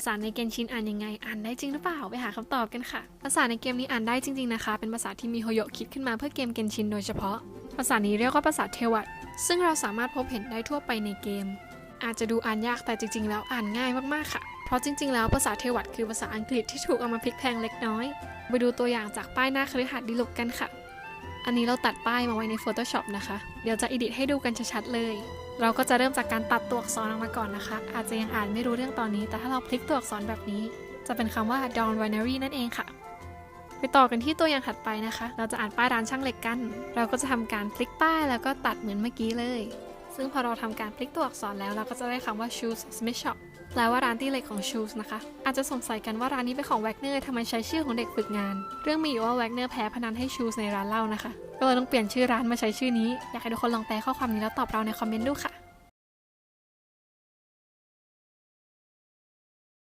ภาษาในเกมชินอ่านยังไง อ่านได้จริงหรือเปล่า ไปหาคำตอบกันค่ะ ภาษาในเกมนี้อ่านได้จริงๆนะคะ เป็นภาษาที่มีโฮโยคิดขึ้นมาเพื่อเกมเกนชินโดยเฉพาะ ภาษานี้เรียกว่าภาษาเทวัตซึ่งเราสามารถพบเห็นได้ทั่วไปในเกม อาจจะดูอ่านยากแต่จริง ๆ แล้วอ่านง่ายมากๆค่ะ เพราะจริง ๆ แล้วภาษาเทวัตคือภาษาอังกฤษที่ถูกเอามาพลิกแพลงเล็กน้อย ไปดูตัวอย่างจากป้ายหน้าคฤหาสน์ดิลกกันค่ะ อันนี้เราตัดป้ายมาไว้ใน Photoshop นะคะ เดี๋ยวจะอิดิทให้ดูกันชัดๆเลย เราก็จะเริ่มจากการตัดตัวอักษรออกมาก่อนนะคะ อาจจะยังอ่านไม่รู้เรื่องตอนนี้ แต่ถ้าเราพลิกตัวอักษรแบบนี้ จะเป็นคำว่า Dawn Winery นั่นเองค่ะ ไปต่อกันที่ตัวอย่างถัดไปนะคะ เราจะอ่านป้ายร้านช่างเหล็กกัน เราก็จะทำการพลิกป้ายแล้วก็ตัดเหมือนเมื่อกี้เลย ซึ่งพอเราทำการพลิกตัวอักษรแล้วเราก็จะได้คำว่า Shoes Smith Shop แปลว่าร้านตีเหล็กของชูสนะคะ อาจจะสงสัยกันว่าร้านนี้เป็นของแวกเนอร์ทำไมใช้ชื่อของเด็กฝึกงาน เรื่องมีอยู่ว่าแวกเนอร์แพ้พนันให้ชูสในร้านเหล้านะคะ ก็เลยต้องเปลี่ยนชื่อร้านมาใช้ชื่อนี้ อยากให้ทุกคนลองแปลข้อความนี้แล้วตอบเราในคอมเมนต์ดูค่ะ